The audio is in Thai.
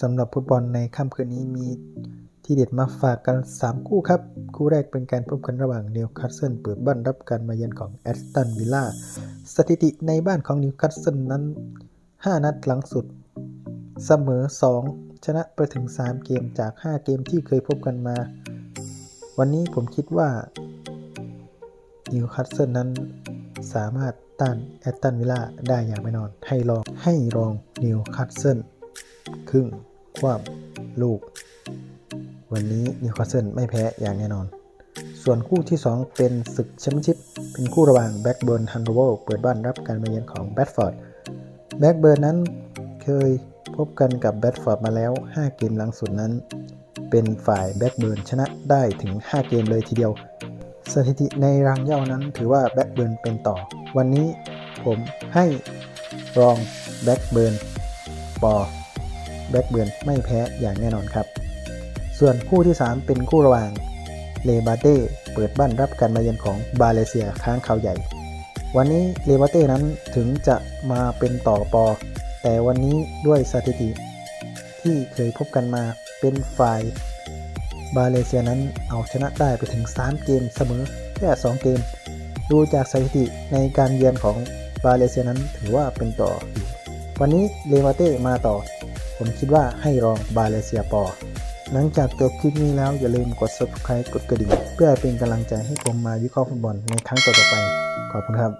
สำหรับฟุตบอลในค่ำคืนนี้มีที่เด็ดมาฝากกัน 3 คู่ครับ คู่แรกเป็นการพบกันระหว่างนิวคาสเซิลเปิดบ้านรับการมาเยือนของแอสตันวิลล่าสถิติในบ้านของนิวคาสเซิลนั้น 5 นัดหลังสุด เสมอ 2 ชนะไปถึง 3 เกมจาก 5 เกมที่เคยพบกันมา วันนี้ผมคิดว่านิวคาสเซิลนั้นสามารถต้านแอสตันวิลล่าได้อย่างแน่นอน ให้ลองให้ลองนิวคาสเซิล ครึ่งความลูก วันนี้นิวคาสเซิลไม่แพ้อย่างแน่นอน ส่วนคู่ที่ 2 เป็นศึกแชมเปี้ยนชิพเป็นคู่ระหว่างแบ็กเบิร์นฮันโนเวอร์เปิดบ้านรับการมาเยือนของแบดฟอร์ดแบ็กเบิร์นนั้นเคยพบกันกับแบดฟอร์ดมาแล้ว 5 เกมหลังสุดนั้น เป็นฝ่ายแบ็กเบิร์นชนะได้ถึง 5 เกมเลยทีเดียว สถิติในรังเย่านั้นถือว่าแบ็กเบิร์นเป็นต่อ วันนี้ผมให้รองแบ็กเบิร์นปอ บ็กเบิร์นไม่แพ้อย่างแน่นอนครับ ส่วนคู่ที่ 3 เป็นคู่ระหว่างเลบาเต้เปิดบ้านรับการมาเยือนของบาเลเซียค้างเขาใหญ่ วันนี้เลบาเต้นั้นถึงจะมาเป็นต่อปอ แต่วันนี้ด้วยสถิติ ที่เคยพบกันมาเป็นฝ่ายบาเลเซียนั้นเอาชนะได้ไปถึง 3 เกมเสมอแค่ 2 เกม ดูจากสถิติในการเยือนของบาเลเซียนั้นถือว่าเป็นต่ออยู่วันนี้เลบาเต้มาต่อ ผมคิดว่าให้รองบาเลเซียปอ หลังจากจบคลิปนี้แล้วอย่าลืมกด subscribe กดกระดิ่ง เพื่อเป็นกำลังใจให้ผมมาวิเคราะห์ฟุตบอลในครั้งต่อๆไป ขอบคุณครับ